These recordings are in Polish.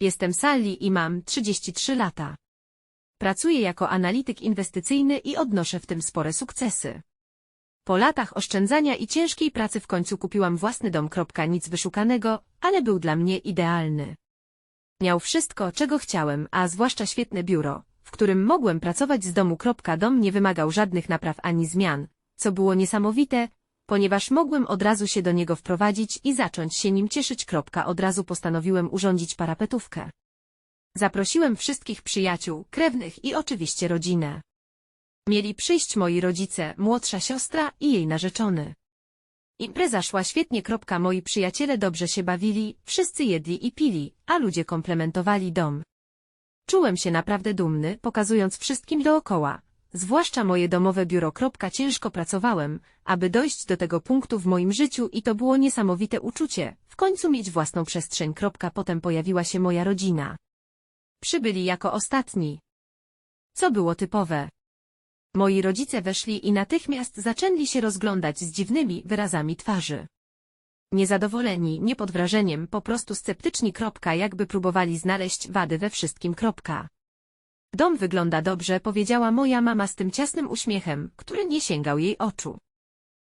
Jestem Sally i mam 33 lata. Pracuję jako analityk inwestycyjny i odnoszę w tym spore sukcesy. Po latach oszczędzania i ciężkiej pracy w końcu kupiłam własny dom. Nic wyszukanego, ale był dla mnie idealny. Miał wszystko, czego chciałem, a zwłaszcza świetne biuro, w którym mogłem pracować z domu. Dom nie wymagał żadnych napraw ani zmian, co było niesamowite, ponieważ mogłem od razu się do niego wprowadzić i zacząć się nim cieszyć. Od razu postanowiłem urządzić parapetówkę. Zaprosiłem wszystkich przyjaciół, krewnych i oczywiście rodzinę. Mieli przyjść moi rodzice, młodsza siostra i jej narzeczony. Impreza szła świetnie. Moi przyjaciele dobrze się bawili, wszyscy jedli i pili, a ludzie komplementowali dom. Czułem się naprawdę dumny, pokazując wszystkim dookoła, zwłaszcza moje domowe biuro. Ciężko pracowałem, aby dojść do tego punktu w moim życiu i to było niesamowite uczucie, w końcu mieć własną przestrzeń. Potem pojawiła się moja rodzina. Przybyli jako ostatni. Co było typowe. Moi rodzice weszli i natychmiast zaczęli się rozglądać z dziwnymi wyrazami twarzy. Niezadowoleni, nie pod wrażeniem, po prostu sceptyczni. Jakby próbowali znaleźć wady we wszystkim. Dom wygląda dobrze, powiedziała moja mama z tym ciasnym uśmiechem, który nie sięgał jej oczu.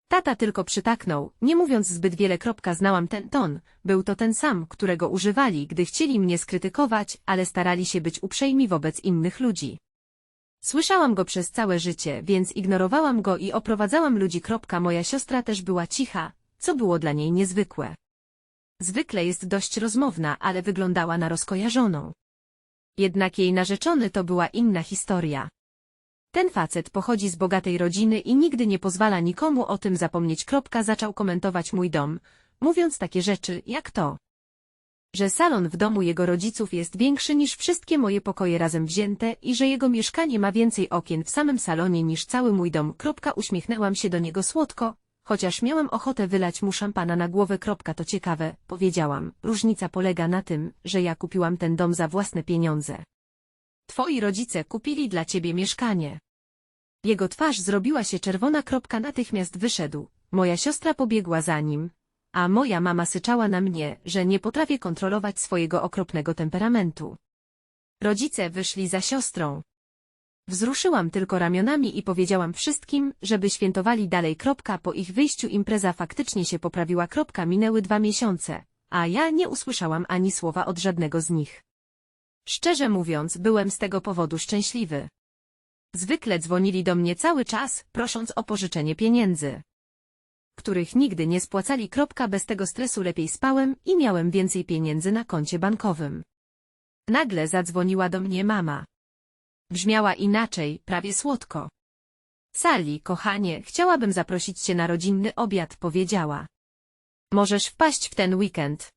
Tata tylko przytaknął, nie mówiąc zbyt wiele. Znałam ten ton, był to ten sam, którego używali, gdy chcieli mnie skrytykować, ale starali się być uprzejmi wobec innych ludzi. Słyszałam go przez całe życie, więc ignorowałam go i oprowadzałam ludzi. Moja siostra też była cicha, co było dla niej niezwykłe. Zwykle jest dość rozmowna, ale wyglądała na rozkojarzoną. Jednak jej narzeczony to była inna historia. Ten facet pochodzi z bogatej rodziny i nigdy nie pozwala nikomu o tym zapomnieć. Zaczął komentować mój dom, mówiąc takie rzeczy jak to. Że salon w domu jego rodziców jest większy niż wszystkie moje pokoje razem wzięte i że jego mieszkanie ma więcej okien w samym salonie niż cały mój dom. Uśmiechnęłam się do niego słodko, chociaż miałam ochotę wylać mu szampana na głowę. To ciekawe, powiedziałam. Różnica polega na tym, że ja kupiłam ten dom za własne pieniądze. Twoi rodzice kupili dla ciebie mieszkanie. Jego twarz zrobiła się czerwona. Natychmiast wyszedł. Moja siostra pobiegła za nim, a moja mama syczała na mnie, że nie potrafię kontrolować swojego okropnego temperamentu. Rodzice wyszli za siostrą. Wzruszyłam tylko ramionami i powiedziałam wszystkim, żeby świętowali dalej. Po ich wyjściu impreza faktycznie się poprawiła. Minęły dwa miesiące, a ja nie usłyszałam ani słowa od żadnego z nich. Szczerze mówiąc, byłem z tego powodu szczęśliwy. Zwykle dzwonili do mnie cały czas, prosząc o pożyczenie pieniędzy których nigdy nie spłacali. Bez tego stresu lepiej spałem i miałem więcej pieniędzy na koncie bankowym. Nagle zadzwoniła do mnie mama. Brzmiała inaczej, prawie słodko. Sali, kochanie, chciałabym zaprosić cię na rodzinny obiad, powiedziała. Możesz wpaść w ten weekend.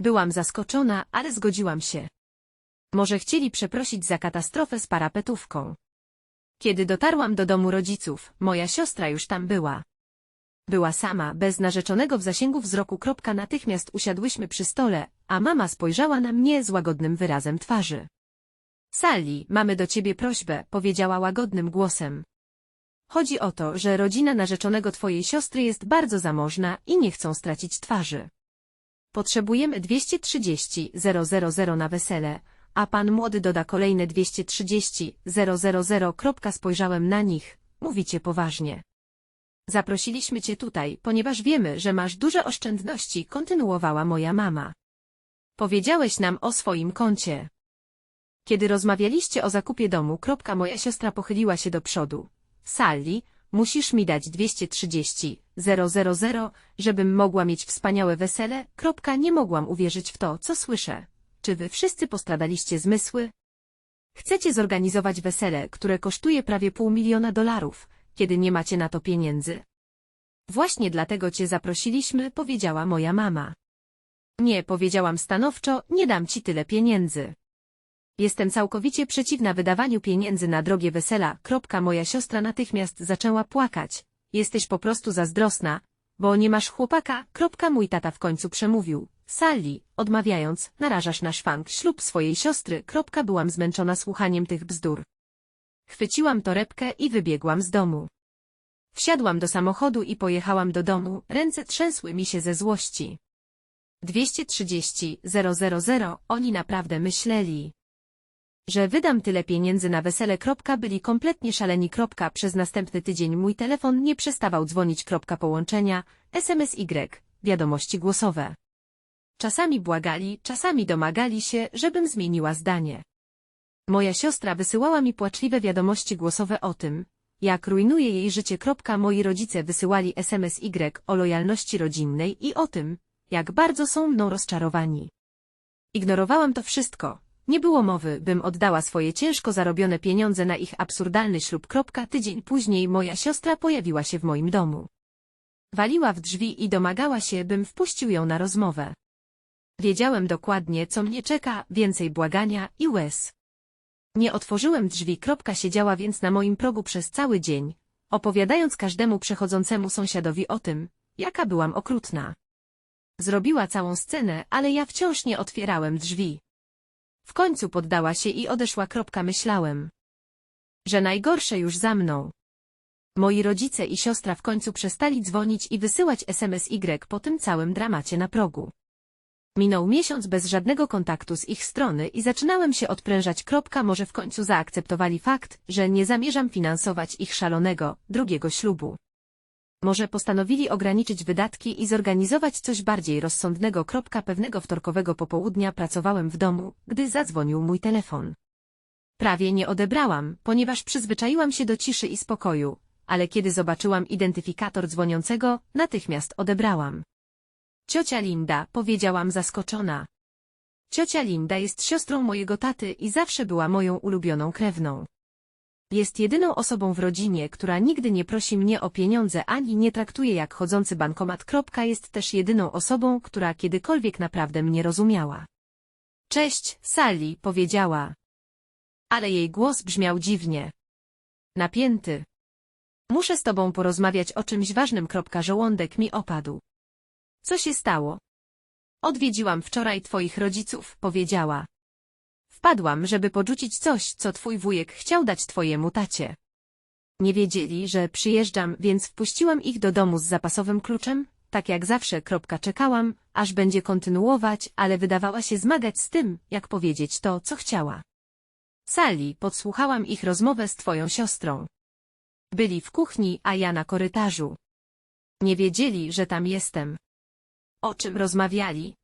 Byłam zaskoczona, ale zgodziłam się. Może chcieli przeprosić za katastrofę z parapetówką. Kiedy dotarłam do domu rodziców, moja siostra już tam była. Była sama, bez narzeczonego w zasięgu wzroku. Natychmiast usiadłyśmy przy stole, a mama spojrzała na mnie z łagodnym wyrazem twarzy. Sali, mamy do ciebie prośbę, powiedziała łagodnym głosem. Chodzi o to, że rodzina narzeczonego twojej siostry jest bardzo zamożna i nie chcą stracić twarzy. Potrzebujemy 230 000 na wesele, a pan młody doda kolejne 230 000. Spojrzałem na nich, mówicie poważnie. Zaprosiliśmy cię tutaj, ponieważ wiemy, że masz duże oszczędności, kontynuowała moja mama. Powiedziałeś nam o swoim koncie. Kiedy rozmawialiście o zakupie domu, kropka, moja siostra pochyliła się do przodu. Sally, musisz mi dać 230 000, żebym mogła mieć wspaniałe wesele, kropka, nie mogłam uwierzyć w to, co słyszę. Czy wy wszyscy postradaliście zmysły? Chcecie zorganizować wesele, które kosztuje prawie pół miliona dolarów, kiedy nie macie na to pieniędzy. Właśnie dlatego cię zaprosiliśmy, powiedziała moja mama. Nie, powiedziałam stanowczo, nie dam ci tyle pieniędzy. Jestem całkowicie przeciwna wydawaniu pieniędzy na drogie wesela. Kropka, moja siostra natychmiast zaczęła płakać. Jesteś po prostu zazdrosna, bo nie masz chłopaka. Kropka, mój tata w końcu przemówił. Sali, odmawiając, narażasz na szwank ślub swojej siostry. Kropka, byłam zmęczona słuchaniem tych bzdur. Chwyciłam torebkę i wybiegłam z domu. Wsiadłam do samochodu i pojechałam do domu, ręce trzęsły mi się ze złości. 230 000 oni naprawdę myśleli, że wydam tyle pieniędzy na wesele. Byli kompletnie szaleni. Przez następny tydzień mój telefon nie przestawał dzwonić. Połączenia, SMS Y, wiadomości głosowe. Czasami błagali, czasami domagali się, żebym zmieniła zdanie. Moja siostra wysyłała mi płaczliwe wiadomości głosowe o tym, jak rujnuje jej życie. Moi rodzice wysyłali SMS Y o lojalności rodzinnej i o tym, jak bardzo są mną rozczarowani. Ignorowałam to wszystko. Nie było mowy, bym oddała swoje ciężko zarobione pieniądze na ich absurdalny ślub. Tydzień później moja siostra pojawiła się w moim domu. Waliła w drzwi i domagała się, bym wpuścił ją na rozmowę. Wiedziałem dokładnie, co mnie czeka, więcej błagania i łez. Nie otworzyłem drzwi. Siedziała więc na moim progu przez cały dzień, opowiadając każdemu przechodzącemu sąsiadowi o tym, jaka byłam okrutna. Zrobiła całą scenę, ale ja wciąż nie otwierałem drzwi. W końcu poddała się i odeszła. Myślałem, że najgorsze już za mną. Moi rodzice i siostra w końcu przestali dzwonić i wysyłać SMS Y po tym całym dramacie na progu. Minął miesiąc bez żadnego kontaktu z ich strony i zaczynałem się odprężać. Może w końcu zaakceptowali fakt, że nie zamierzam finansować ich szalonego, drugiego ślubu. Może postanowili ograniczyć wydatki i zorganizować coś bardziej rozsądnego. Pewnego wtorkowego popołudnia pracowałem w domu, gdy zadzwonił mój telefon. Prawie nie odebrałam, ponieważ przyzwyczaiłam się do ciszy i spokoju, ale kiedy zobaczyłam identyfikator dzwoniącego, natychmiast odebrałam. Ciocia Linda, powiedziałam zaskoczona. Ciocia Linda jest siostrą mojego taty i zawsze była moją ulubioną krewną. Jest jedyną osobą w rodzinie, która nigdy nie prosi mnie o pieniądze ani nie traktuje jak chodzący bankomat. Jest też jedyną osobą, która kiedykolwiek naprawdę mnie rozumiała. Cześć, Sally, powiedziała. Ale jej głos brzmiał dziwnie. Napięty. Muszę z tobą porozmawiać o czymś ważnym. Żołądek mi opadł. Co się stało? Odwiedziłam wczoraj twoich rodziców, powiedziała. Wpadłam, żeby porzucić coś, co twój wujek chciał dać twojemu tacie. Nie wiedzieli, że przyjeżdżam, więc wpuściłam ich do domu z zapasowym kluczem, tak jak zawsze. Kropka czekałam, aż będzie kontynuować, ale wydawała się zmagać z tym, jak powiedzieć to, co chciała. Sali, podsłuchałam ich rozmowę z twoją siostrą. Byli w kuchni, a ja na korytarzu. Nie wiedzieli, że tam jestem. O czym rozmawiali?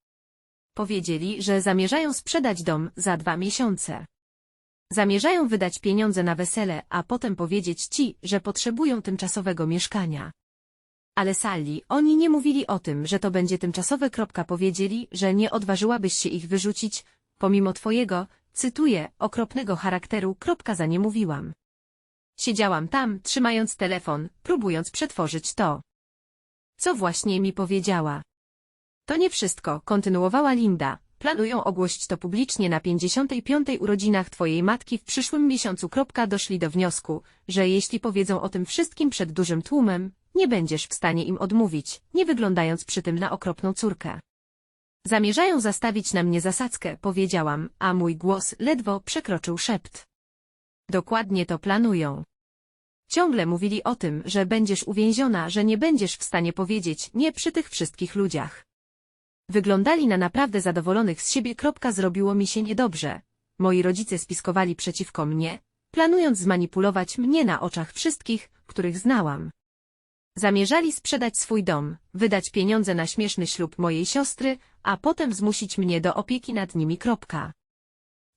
Powiedzieli, że zamierzają sprzedać dom za dwa miesiące. Zamierzają wydać pieniądze na wesele, a potem powiedzieć ci, że potrzebują tymczasowego mieszkania. Ale Sally, oni nie mówili o tym, że to będzie tymczasowe. Powiedzieli, że nie odważyłabyś się ich wyrzucić, pomimo twojego, cytuję, okropnego charakteru. Za nie mówiłam. Siedziałam tam, trzymając telefon, próbując przetworzyć to. Co właśnie mi powiedziała? To nie wszystko, kontynuowała Linda. Planują ogłosić to publicznie na 55. urodzinach twojej matki w przyszłym miesiącu. Doszli do wniosku, że jeśli powiedzą o tym wszystkim przed dużym tłumem, nie będziesz w stanie im odmówić, nie wyglądając przy tym na okropną córkę. Zamierzają zastawić na mnie zasadzkę, powiedziałam, a mój głos ledwo przekroczył szept. Dokładnie to planują. Ciągle mówili o tym, że będziesz uwięziona, że nie będziesz w stanie powiedzieć nie przy tych wszystkich ludziach. Wyglądali na naprawdę zadowolonych z siebie. Zrobiło mi się niedobrze. Moi rodzice spiskowali przeciwko mnie, planując zmanipulować mnie na oczach wszystkich, których znałam. Zamierzali sprzedać swój dom, wydać pieniądze na śmieszny ślub mojej siostry, a potem zmusić mnie do opieki nad nimi.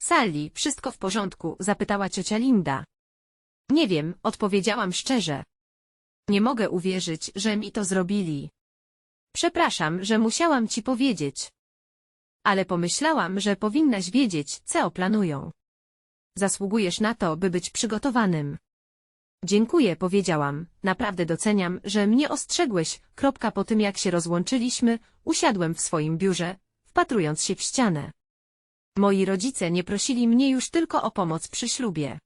Sally, wszystko w porządku? zapytała ciocia Linda. Nie wiem, odpowiedziałam szczerze. Nie mogę uwierzyć, że mi to zrobili. Przepraszam, że musiałam ci powiedzieć. Ale pomyślałam, że powinnaś wiedzieć, co planują. Zasługujesz na to, by być przygotowanym. Dziękuję, powiedziałam. Naprawdę doceniam, że mnie ostrzegłeś. Kropka po tym, jak się rozłączyliśmy, usiadłem w swoim biurze, wpatrując się w ścianę. Moi rodzice nie prosili mnie już tylko o pomoc przy ślubie.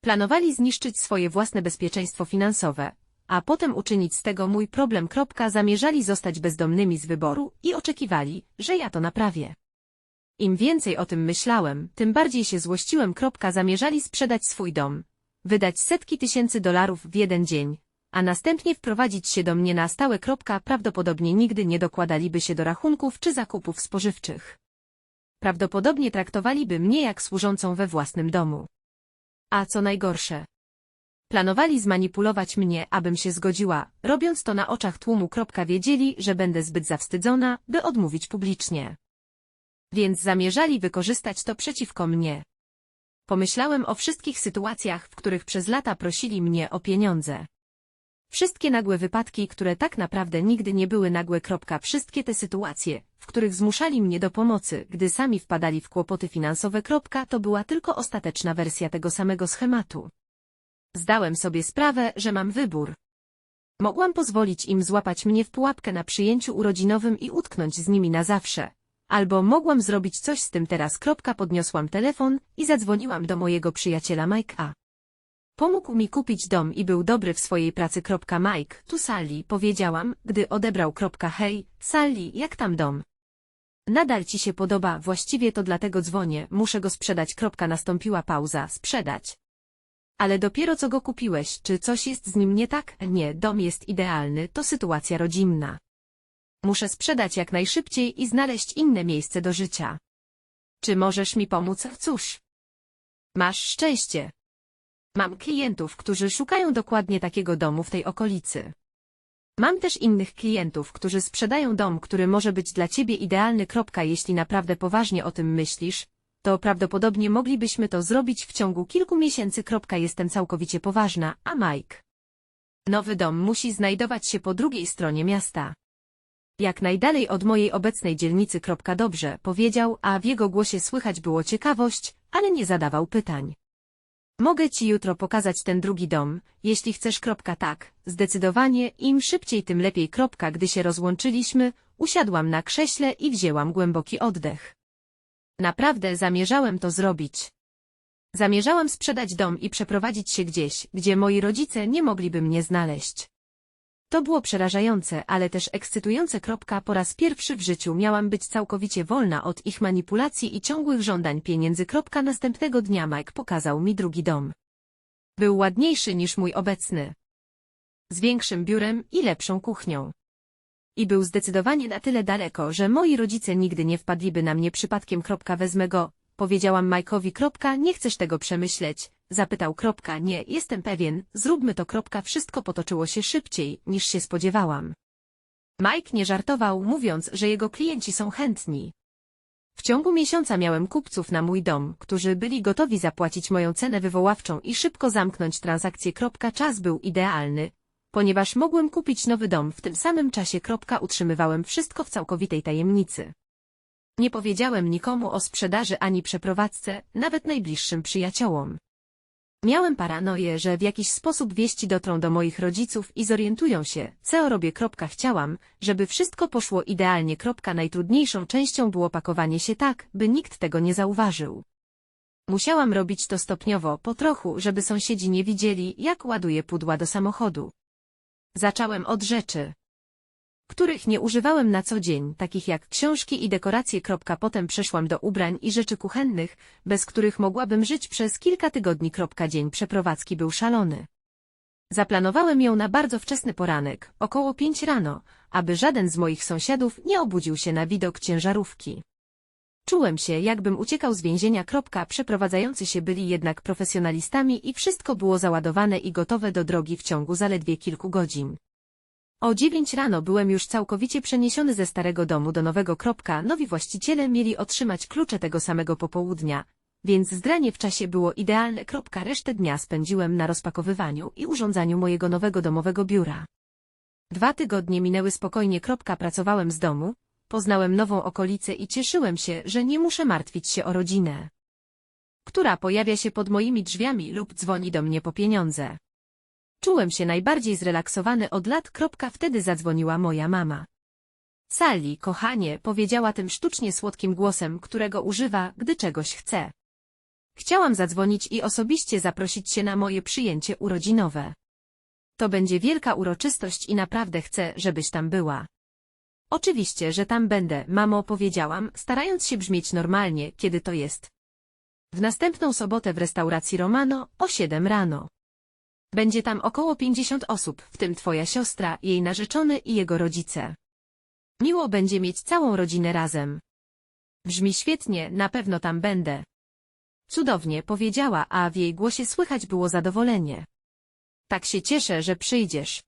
Planowali zniszczyć swoje własne bezpieczeństwo finansowe, a potem uczynić z tego mój problem. Zamierzali zostać bezdomnymi z wyboru i oczekiwali, że ja to naprawię. Im więcej o tym myślałem, tym bardziej się złościłem. Zamierzali sprzedać swój dom, wydać setki tysięcy dolarów w jeden dzień, a następnie wprowadzić się do mnie na stałe. Prawdopodobnie nigdy nie dokładaliby się do rachunków czy zakupów spożywczych. Prawdopodobnie traktowaliby mnie jak służącą we własnym domu. A co najgorsze, Planowali zmanipulować mnie, abym się zgodziła, robiąc to na oczach tłumu. Wiedzieli, że będę zbyt zawstydzona, by odmówić publicznie. Więc zamierzali wykorzystać to przeciwko mnie. Pomyślałem o wszystkich sytuacjach, w których przez lata prosili mnie o pieniądze. Wszystkie nagłe wypadki, które tak naprawdę nigdy nie były nagłe. Wszystkie te sytuacje, w których zmuszali mnie do pomocy, gdy sami wpadali w kłopoty finansowe. To była tylko ostateczna wersja tego samego schematu. Zdałem sobie sprawę, że mam wybór. Mogłam pozwolić im złapać mnie w pułapkę na przyjęciu urodzinowym i utknąć z nimi na zawsze. Albo mogłam zrobić coś z tym teraz. Kropka, Podniosłam telefon i zadzwoniłam do mojego przyjaciela Mike'a. Pomógł mi kupić dom i był dobry w swojej pracy. Kropka, Mike, tu Sally, powiedziałam, gdy odebrał. Kropka, hej, Sally, jak tam dom? Nadal ci się podoba, właściwie to dlatego dzwonię, muszę go sprzedać. Kropka, nastąpiła pauza, sprzedać. Ale dopiero co go kupiłeś, czy coś jest z nim nie tak? Nie, dom jest idealny, to sytuacja rodzinna. Muszę sprzedać jak najszybciej i znaleźć inne miejsce do życia. Czy możesz mi pomóc? Cóż. Masz szczęście. Mam klientów, którzy szukają dokładnie takiego domu w tej okolicy. Mam też innych klientów, którzy sprzedają dom, który może być dla ciebie idealny. Jeśli naprawdę poważnie o tym myślisz, to prawdopodobnie moglibyśmy to zrobić w ciągu kilku miesięcy. Jestem całkowicie poważna, a Mike? Nowy dom musi znajdować się po drugiej stronie miasta. Jak najdalej od mojej obecnej dzielnicy. Dobrze, powiedział, a w jego głosie słychać było ciekawość, ale nie zadawał pytań. Mogę ci jutro pokazać ten drugi dom, jeśli chcesz. Tak, zdecydowanie, im szybciej tym lepiej. Gdy się rozłączyliśmy, usiadłam na krześle i wzięłam głęboki oddech. Naprawdę zamierzałem to zrobić. Zamierzałam sprzedać dom i przeprowadzić się gdzieś, gdzie moi rodzice nie mogliby mnie znaleźć. To było przerażające, ale też ekscytujące. Po raz pierwszy w życiu miałam być całkowicie wolna od ich manipulacji i ciągłych żądań pieniędzy. Następnego dnia Mike pokazał mi drugi dom. Był ładniejszy niż mój obecny. Z większym biurem i lepszą kuchnią i był zdecydowanie na tyle daleko, że moi rodzice nigdy nie wpadliby na mnie przypadkiem. Wezmę go, powiedziałam Majkowi. Nie chcesz tego przemyśleć, zapytał. Nie, jestem pewien, zróbmy to. Wszystko potoczyło się szybciej, niż się spodziewałam. Mike nie żartował, mówiąc, że jego klienci są chętni. W ciągu miesiąca miałem kupców na mój dom, którzy byli gotowi zapłacić moją cenę wywoławczą i szybko zamknąć transakcję. Czas był idealny, ponieważ mogłem kupić nowy dom w tym samym czasie. Utrzymywałem wszystko w całkowitej tajemnicy. Nie powiedziałem nikomu o sprzedaży ani przeprowadzce, nawet najbliższym przyjaciołom. Miałem paranoję, że w jakiś sposób wieści dotrą do moich rodziców i zorientują się, co robię. Chciałam, żeby wszystko poszło idealnie. Najtrudniejszą częścią było pakowanie się tak, by nikt tego nie zauważył. Musiałam robić to stopniowo, po trochu, żeby sąsiedzi nie widzieli, jak ładuję pudła do samochodu. Zacząłem od rzeczy, których nie używałem na co dzień, takich jak książki i dekoracje. Potem przeszłam do ubrań i rzeczy kuchennych, bez których mogłabym żyć przez kilka tygodni. Dzień przeprowadzki był szalony. Zaplanowałem ją na bardzo wczesny poranek, około pięć rano, aby żaden z moich sąsiadów nie obudził się na widok ciężarówki. Czułem się, jakbym uciekał z więzienia. Przeprowadzający się byli jednak profesjonalistami i wszystko było załadowane i gotowe do drogi w ciągu zaledwie kilku godzin. O dziewięć rano byłem już całkowicie przeniesiony ze starego domu do nowego. Nowi właściciele mieli otrzymać klucze tego samego popołudnia, więc zdranie w czasie było idealne. Resztę dnia spędziłem na rozpakowywaniu i urządzaniu mojego nowego domowego biura. Dwa tygodnie minęły spokojnie. Pracowałem z domu, Poznałem nową okolicę i cieszyłem się, że nie muszę martwić się o rodzinę, która pojawia się pod moimi drzwiami lub dzwoni do mnie po pieniądze. Czułem się najbardziej zrelaksowany od lat. Wtedy zadzwoniła moja mama. Sali, kochanie, powiedziała tym sztucznie słodkim głosem, którego używa, gdy czegoś chce. Chciałam zadzwonić i osobiście zaprosić się na moje przyjęcie urodzinowe. To będzie wielka uroczystość i naprawdę chcę, żebyś tam była. Oczywiście, że tam będę, mamo, powiedziałam, starając się brzmieć normalnie, kiedy to jest. W następną sobotę w restauracji Romano, o siedem rano. Będzie tam około 50 osób, w tym twoja siostra, jej narzeczony i jego rodzice. Miło będzie mieć całą rodzinę razem. Brzmi świetnie, na pewno tam będę. Cudownie, powiedziała, a w jej głosie słychać było zadowolenie. Tak się cieszę, że przyjdziesz.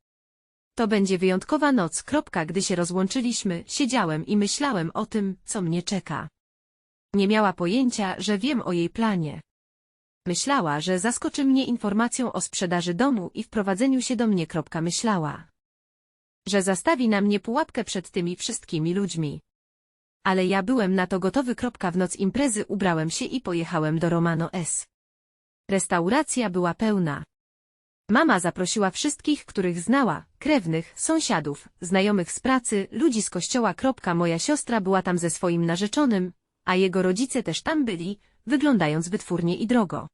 To będzie wyjątkowa noc, gdy się rozłączyliśmy, siedziałem i myślałem o tym, co mnie czeka. Nie miała pojęcia, że wiem o jej planie. Myślała, że zaskoczy mnie informacją o sprzedaży domu i wprowadzeniu się do mnie. Myślała, że zastawi na mnie pułapkę przed tymi wszystkimi ludźmi. Ale ja byłem na to gotowy. W noc imprezy ubrałem się i pojechałem do Romano S. Restauracja była pełna. Mama zaprosiła wszystkich, których znała, krewnych, sąsiadów, znajomych z pracy, ludzi z kościoła. Moja siostra była tam ze swoim narzeczonym, a jego rodzice też tam byli, wyglądając wytwórnie i drogo.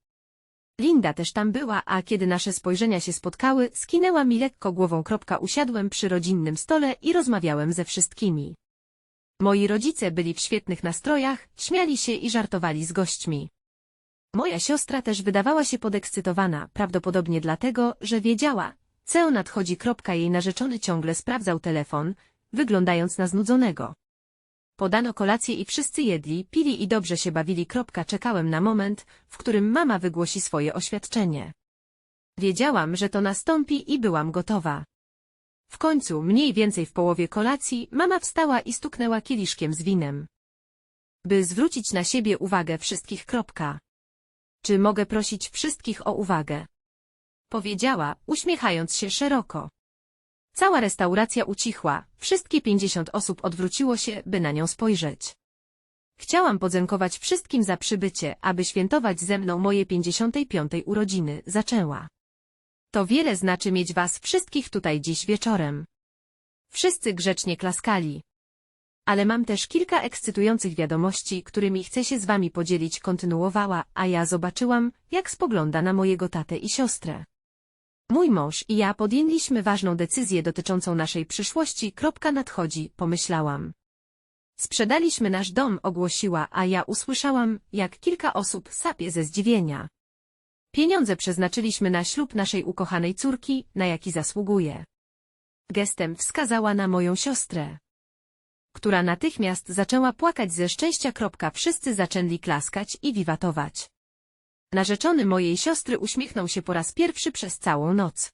Linda też tam była, a kiedy nasze spojrzenia się spotkały, skinęła mi lekko głową. Usiadłem przy rodzinnym stole i rozmawiałem ze wszystkimi. Moi rodzice byli w świetnych nastrojach, śmiali się i żartowali z gośćmi. Moja siostra też wydawała się podekscytowana, prawdopodobnie dlatego, że wiedziała, co nadchodzi. Jej narzeczony ciągle sprawdzał telefon, wyglądając na znudzonego. Podano kolację i wszyscy jedli, pili i dobrze się bawili. Czekałem na moment, w którym mama wygłosi swoje oświadczenie. Wiedziałam, że to nastąpi i byłam gotowa. W końcu, mniej więcej w połowie kolacji, mama wstała i stuknęła kieliszkiem z winem. By zwrócić na siebie uwagę wszystkich. Czy mogę prosić wszystkich o uwagę? Powiedziała, uśmiechając się szeroko. Cała restauracja ucichła, wszystkie pięćdziesiąt osób odwróciło się, by na nią spojrzeć. Chciałam podziękować wszystkim za przybycie, aby świętować ze mną moje pięćdziesiątej piątej urodziny, zaczęła. To wiele znaczy mieć was wszystkich tutaj dziś wieczorem. Wszyscy grzecznie klaskali. Ale mam też kilka ekscytujących wiadomości, którymi chcę się z wami podzielić, kontynuowała, a ja zobaczyłam, jak spogląda na mojego tatę i siostrę. Mój mąż i ja podjęliśmy ważną decyzję dotyczącą naszej przyszłości. Kropka nadchodzi, pomyślałam. Sprzedaliśmy nasz dom, ogłosiła, a ja usłyszałam, jak kilka osób sapie ze zdziwienia. Pieniądze przeznaczyliśmy na ślub naszej ukochanej córki, na jaki zasługuje. Gestem wskazała na moją siostrę, która natychmiast zaczęła płakać ze szczęścia. Wszyscy zaczęli klaskać i wiwatować. Narzeczony mojej siostry uśmiechnął się po raz pierwszy przez całą noc.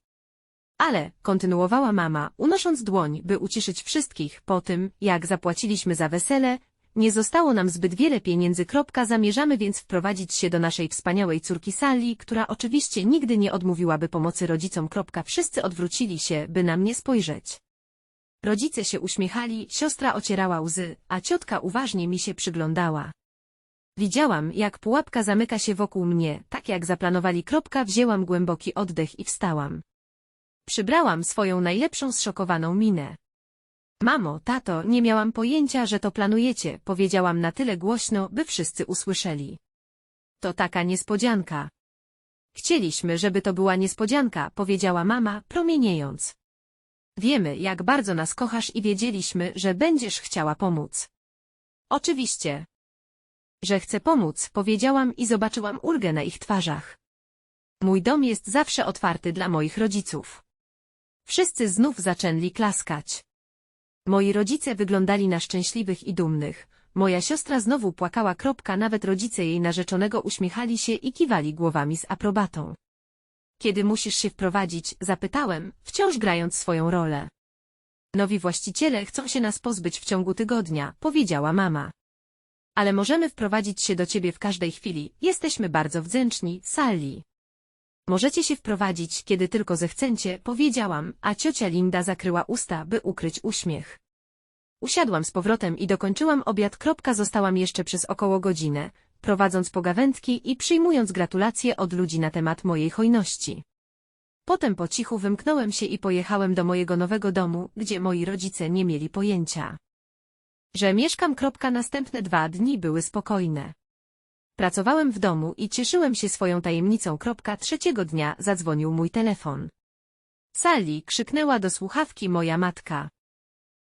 Ale, kontynuowała mama, unosząc dłoń, by uciszyć wszystkich, po tym, jak zapłaciliśmy za wesele, nie zostało nam zbyt wiele pieniędzy. Zamierzamy więc wprowadzić się do naszej wspaniałej córki Sally, która oczywiście nigdy nie odmówiłaby pomocy rodzicom. Wszyscy odwrócili się, by na mnie spojrzeć. Rodzice się uśmiechali, siostra ocierała łzy, a ciotka uważnie mi się przyglądała. Widziałam, jak pułapka zamyka się wokół mnie, tak jak zaplanowali. Kropka, wzięłam głęboki oddech i wstałam. Przybrałam swoją najlepszą zszokowaną minę. Mamo, tato, nie miałam pojęcia, że to planujecie, powiedziałam na tyle głośno, by wszyscy usłyszeli. To taka niespodzianka. Chcieliśmy, żeby to była niespodzianka, powiedziała mama, promieniejąc. Wiemy, jak bardzo nas kochasz i wiedzieliśmy, że będziesz chciała pomóc. Oczywiście. Że chcę pomóc, powiedziałam i zobaczyłam ulgę na ich twarzach. Mój dom jest zawsze otwarty dla moich rodziców. Wszyscy znów zaczęli klaskać. Moi rodzice wyglądali na szczęśliwych i dumnych. Moja siostra znowu płakała. Kropka, nawet rodzice jej narzeczonego uśmiechali się i kiwali głowami z aprobatą. Kiedy musisz się wprowadzić, zapytałem, wciąż grając swoją rolę. Nowi właściciele chcą się nas pozbyć w ciągu tygodnia, powiedziała mama. Ale możemy wprowadzić się do ciebie w każdej chwili, jesteśmy bardzo wdzięczni, Sally. Możecie się wprowadzić, kiedy tylko zechcecie, powiedziałam, a ciocia Linda zakryła usta, by ukryć uśmiech. Usiadłam z powrotem i dokończyłam obiad. Kropka zostałam jeszcze przez około godzinę, prowadząc pogawędki i przyjmując gratulacje od ludzi na temat mojej hojności. Potem po cichu wymknąłem się i pojechałem do mojego nowego domu, gdzie moi rodzice nie mieli pojęcia. Że mieszkam. Następne dwa dni były spokojne. Pracowałem w domu i cieszyłem się swoją tajemnicą. Trzeciego dnia zadzwonił mój telefon. Sali krzyknęła do słuchawki moja matka.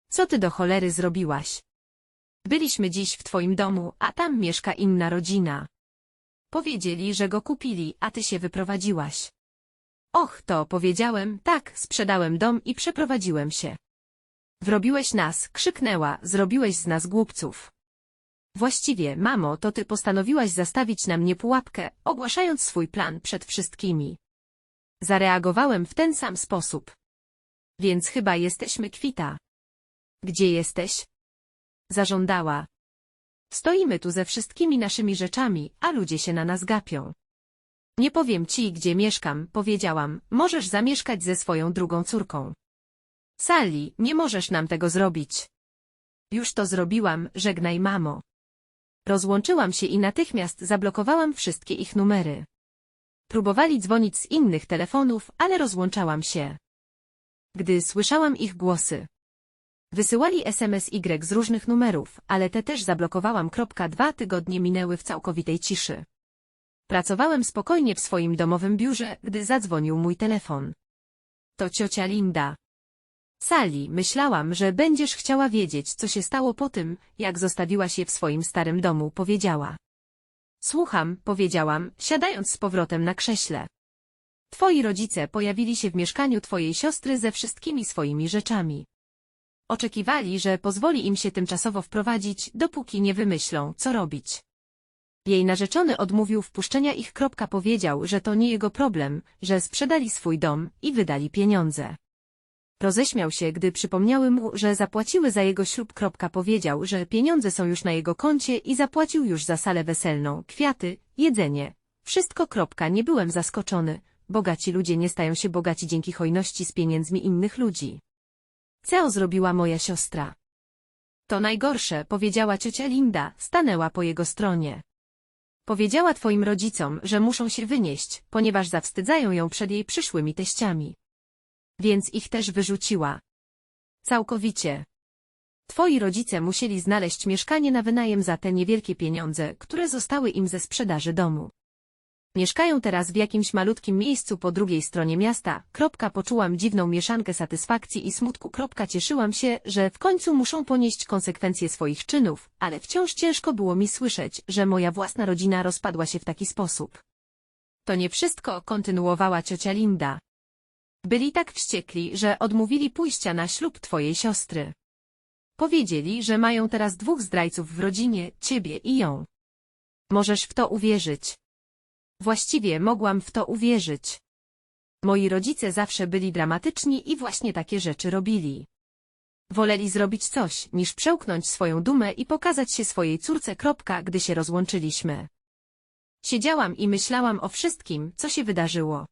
Co ty do cholery zrobiłaś? Byliśmy dziś w twoim domu, a tam mieszka inna rodzina. Powiedzieli, że go kupili, a ty się wyprowadziłaś. Och, to powiedziałem, tak, sprzedałem dom i przeprowadziłem się. Wrobiłeś nas, krzyknęła, zrobiłeś z nas głupców. Właściwie, mamo, to ty postanowiłaś zastawić na mnie pułapkę, ogłaszając swój plan przed wszystkimi. Zareagowałem w ten sam sposób. Więc chyba jesteśmy kwita. Gdzie jesteś? Zażądała. Stoimy tu ze wszystkimi naszymi rzeczami, a ludzie się na nas gapią. Nie powiem ci, gdzie mieszkam, powiedziałam, możesz zamieszkać ze swoją drugą córką. Sally, nie możesz nam tego zrobić. Już to zrobiłam, żegnaj mamo. Rozłączyłam się i natychmiast zablokowałam wszystkie ich numery. Próbowali dzwonić z innych telefonów, ale rozłączałam się. Gdy słyszałam ich głosy. Wysyłali SMS Y z różnych numerów, ale te też zablokowałam. Dwa tygodnie minęły w całkowitej ciszy. Pracowałem spokojnie w swoim domowym biurze, gdy zadzwonił mój telefon. To ciocia Linda. Sali, myślałam, że będziesz chciała wiedzieć, co się stało po tym, jak zostawiłaś je w swoim starym domu, powiedziała. Słucham, powiedziałam, siadając z powrotem na krześle. Twoi rodzice pojawili się w mieszkaniu twojej siostry ze wszystkimi swoimi rzeczami. Oczekiwali, że pozwoli im się tymczasowo wprowadzić, dopóki nie wymyślą, co robić. Jej narzeczony odmówił wpuszczenia ich. Powiedział, że to nie jego problem, że sprzedali swój dom i wydali pieniądze. Roześmiał się, gdy przypomniały mu, że zapłaciły za jego ślub. Powiedział, że pieniądze są już na jego koncie i zapłacił już za salę weselną, kwiaty, jedzenie. Wszystko. Nie byłem zaskoczony. Bogaci ludzie nie stają się bogaci dzięki hojności z pieniędzmi innych ludzi. Co zrobiła moja siostra? To najgorsze, powiedziała ciocia Linda, stanęła po jego stronie. Powiedziała twoim rodzicom, że muszą się wynieść, ponieważ zawstydzają ją przed jej przyszłymi teściami. Więc ich też wyrzuciła. Całkowicie. Twoi rodzice musieli znaleźć mieszkanie na wynajem za te niewielkie pieniądze, które zostały im ze sprzedaży domu. Mieszkają teraz w jakimś malutkim miejscu po drugiej stronie miasta. Kropka poczułam dziwną mieszankę satysfakcji i smutku. Kropka cieszyłam się, że w końcu muszą ponieść konsekwencje swoich czynów, ale wciąż ciężko było mi słyszeć, że moja własna rodzina rozpadła się w taki sposób. To nie wszystko, kontynuowała ciocia Linda. Byli tak wściekli, że odmówili pójścia na ślub twojej siostry. Powiedzieli, że mają teraz dwóch zdrajców w rodzinie, ciebie i ją. Możesz w to uwierzyć. Właściwie mogłam w to uwierzyć. Moi rodzice zawsze byli dramatyczni i właśnie takie rzeczy robili. Woleli zrobić coś, niż przełknąć swoją dumę i pokazać się swojej córce. Kropka, gdy się rozłączyliśmy. Siedziałam i myślałam o wszystkim, co się wydarzyło.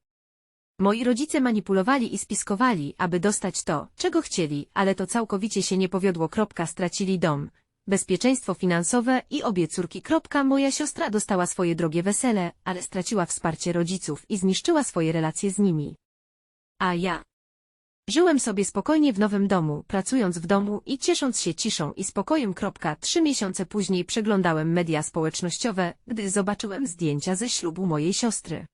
Moi rodzice manipulowali i spiskowali, aby dostać to, czego chcieli, ale to całkowicie się nie powiodło. Kropka, stracili dom, bezpieczeństwo finansowe i obie córki. Moja siostra dostała swoje drogie wesele, ale straciła wsparcie rodziców i zniszczyła swoje relacje z nimi. A ja? Żyłem sobie spokojnie w nowym domu, pracując w domu i ciesząc się ciszą i spokojem. Trzy miesiące później przeglądałem media społecznościowe, gdy zobaczyłem zdjęcia ze ślubu mojej siostry.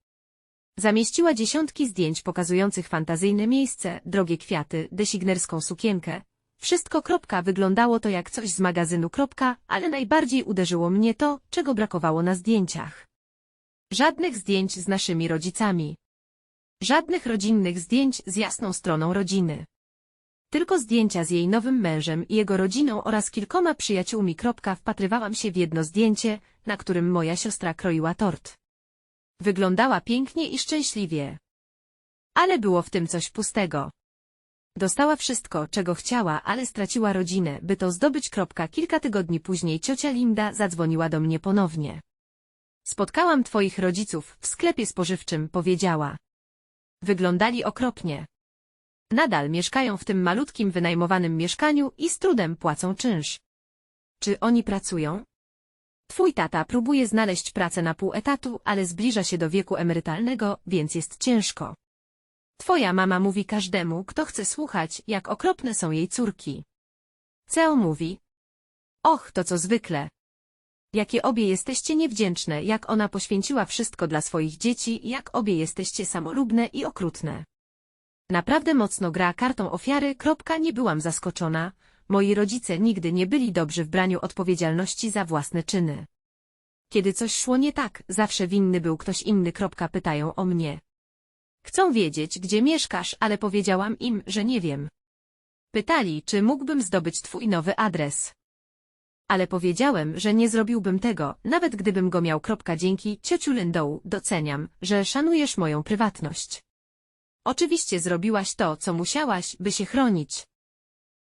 Zamieściła dziesiątki zdjęć pokazujących fantazyjne miejsce, drogie kwiaty, designerską sukienkę, wszystko kropka wyglądało to jak coś z magazynu kropka, ale najbardziej uderzyło mnie to, czego brakowało na zdjęciach. Żadnych zdjęć z naszymi rodzicami. Żadnych rodzinnych zdjęć z jasną stroną rodziny. Tylko zdjęcia z jej nowym mężem i jego rodziną oraz kilkoma przyjaciółmi. Kropka, wpatrywałam się w jedno zdjęcie, na którym moja siostra kroiła tort. Wyglądała pięknie i szczęśliwie. Ale było w tym coś pustego. Dostała wszystko, czego chciała, ale straciła rodzinę, by to zdobyć. Kilka tygodni później ciocia Linda zadzwoniła do mnie ponownie. Spotkałam twoich rodziców w sklepie spożywczym, powiedziała. Wyglądali okropnie. Nadal mieszkają w tym malutkim wynajmowanym mieszkaniu i z trudem płacą czynsz. Czy oni pracują? Twój tata próbuje znaleźć pracę na pół etatu, ale zbliża się do wieku emerytalnego, więc jest ciężko. Twoja mama mówi każdemu, kto chce słuchać, jak okropne są jej córki. Ceo mówi. Och, to co zwykle. Jakie obie jesteście niewdzięczne, jak ona poświęciła wszystko dla swoich dzieci, jak obie jesteście samolubne i okrutne. Naprawdę mocno gra kartą ofiary, kropka, nie byłam zaskoczona. Moi rodzice nigdy nie byli dobrzy w braniu odpowiedzialności za własne czyny. Kiedy coś szło nie tak, zawsze winny był ktoś inny, kropka, pytają o mnie. Chcą wiedzieć, gdzie mieszkasz, ale powiedziałam im, że nie wiem. Pytali, czy mógłbym zdobyć twój nowy adres. Ale powiedziałem, że nie zrobiłbym tego, nawet gdybym go miał. Dzięki, ciociu Lindow, doceniam, że szanujesz moją prywatność. Oczywiście zrobiłaś to, co musiałaś, by się chronić.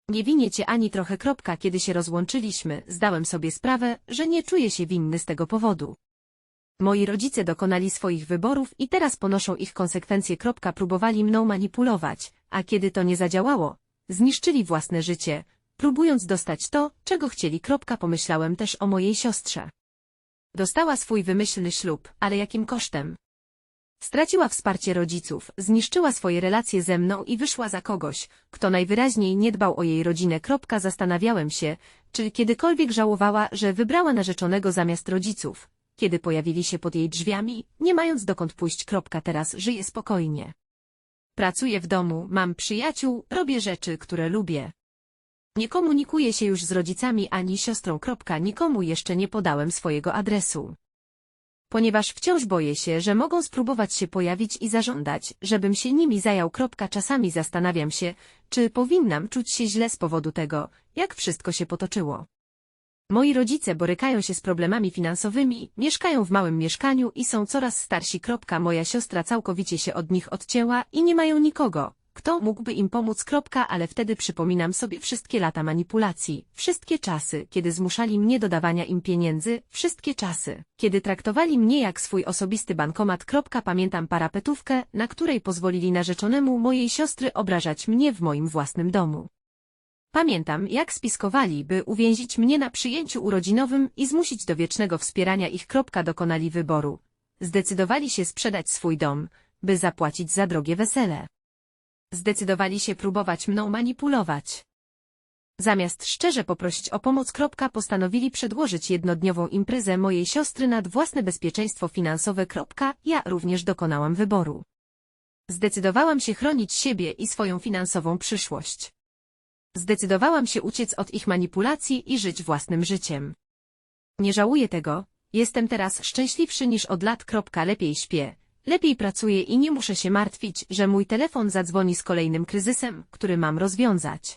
Nie winię cię ani trochę. Kiedy się rozłączyliśmy, zdałem sobie sprawę, że nie czuję się winny z tego powodu. Moi rodzice dokonali swoich wyborów i teraz ponoszą ich konsekwencje. Próbowali mną manipulować, a kiedy to nie zadziałało, zniszczyli własne życie, próbując dostać to, czego chcieli. Pomyślałem też o mojej siostrze. Dostała swój wymyślny ślub, ale jakim kosztem? Straciła wsparcie rodziców, zniszczyła swoje relacje ze mną i wyszła za kogoś, kto najwyraźniej nie dbał o jej rodzinę. Zastanawiałem się, czy kiedykolwiek żałowała, że wybrała narzeczonego zamiast rodziców, kiedy pojawili się pod jej drzwiami, nie mając dokąd pójść. Teraz żyję spokojnie. Pracuję w domu, mam przyjaciół, robię rzeczy, które lubię. Nie komunikuję się już z rodzicami ani siostrą. Nikomu jeszcze nie podałem swojego adresu. Ponieważ wciąż boję się, że mogą spróbować się pojawić i zażądać, żebym się nimi zajął. Czasami zastanawiam się, czy powinnam czuć się źle z powodu tego, jak wszystko się potoczyło. Moi rodzice borykają się z problemami finansowymi, mieszkają w małym mieszkaniu i są coraz starsi. Kropka, Moja siostra całkowicie się od nich odcięła i nie mają nikogo, kto mógłby im pomóc. Kropka, Ale wtedy przypominam sobie wszystkie lata manipulacji, wszystkie czasy, kiedy zmuszali mnie do dawania im pieniędzy, wszystkie czasy, kiedy traktowali mnie jak swój osobisty bankomat. Kropka, Pamiętam parapetówkę, na której pozwolili narzeczonemu mojej siostry obrażać mnie w moim własnym domu. Pamiętam, jak spiskowali, by uwięzić mnie na przyjęciu urodzinowym i zmusić do wiecznego wspierania ich. Dokonali wyboru. Zdecydowali się sprzedać swój dom, by zapłacić za drogie wesele. Zdecydowali się próbować mną manipulować. Zamiast szczerze poprosić o pomoc. Postanowili przedłożyć jednodniową imprezę mojej siostry nad własne bezpieczeństwo finansowe. Ja również dokonałam wyboru. Zdecydowałam się chronić siebie i swoją finansową przyszłość. Zdecydowałam się uciec od ich manipulacji i żyć własnym życiem. Nie żałuję tego, jestem teraz szczęśliwszy niż od lat. Lepiej śpię, lepiej pracuję i nie muszę się martwić, że mój telefon zadzwoni z kolejnym kryzysem, który mam rozwiązać.